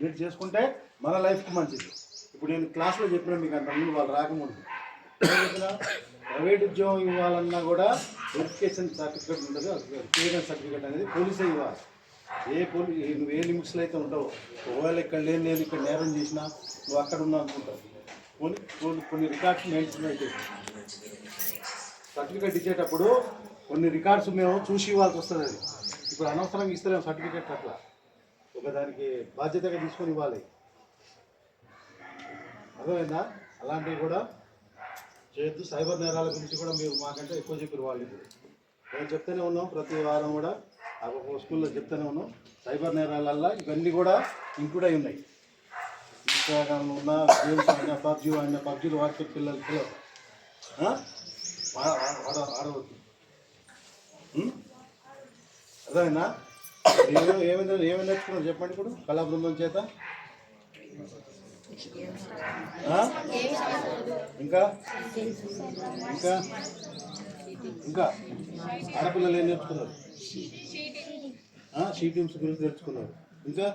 మీరు చేసుకుంటే మన లైఫ్కి మంచిది. ఇప్పుడు నేను క్లాస్లో చెప్పిన మీకు అంతకుముందు వాళ్ళు రాకముందు. ప్రైవేట్ ఉద్యోగం ఇవ్వాలన్నా కూడా వెరిఫికేషన్ సర్టిఫికేట్ ఉండదు క్లియరెన్స్ సర్టిఫికేట్ అనేది పోలీసే ఇవ్వాలి. ఏ పోలీ నువ్వు ఏ లిమిట్స్లో అయితే ఉంటావు ఒకవేళ ఇక్కడ లేని నేను ఇక్కడ నేరం చేసినా నువ్వు అక్కడ ఉన్నా అనుకుంటావు. కొన్ని కొన్ని కొన్ని రికార్డ్స్ మెయింటైన్ అయితే సర్టిఫికేట్ ఇచ్చేటప్పుడు కొన్ని రికార్డ్స్ మేము చూసి ఇవ్వాల్సి వస్తుంది అది. ఇప్పుడు అనవసరంగా ఇస్తలేము సర్టిఫికేట్ అట్లా. ఒకదానికి బాధ్యతగా తీసుకొని ఇవ్వాలి. అర్థమైందా? అలాంటివి కూడా చేయొద్దు. సైబర్ నేరాల గురించి కూడా మీరు మాకంటే ఎక్కువ చెప్పారు వాళ్ళు మేము చెప్తూనే ఉన్నాం ప్రతి వారం కూడా. ఆ ఒక్కొక్క స్కూల్లో చెప్తూనే ఉన్నాం. సైబర్ నేరాలల్లో ఇవన్నీ కూడా ఇంక్లూడ్ అయి ఉన్నాయి. ఇన్స్టాగ్రామ్ ఉన్న గేమ్స్ ఆడిన పబ్జీ ఆడిన పబ్జీలు వాట్సాప్ పిల్లలు పిల్లలు. ఆడ ఆడవద్దు ఉం? ఏమేమి ఏమైనా ఏమైనా నేర్చుకున్నారు? చెప్పండి ఇప్పుడు కళా బృందం చేత. ఇంకా? ఇంకా? ఇంకా? ఆడపిల్లలు ఏం నేర్చుకున్నారు? షీ గురించి నేర్చుకున్నారు. ఇంకా?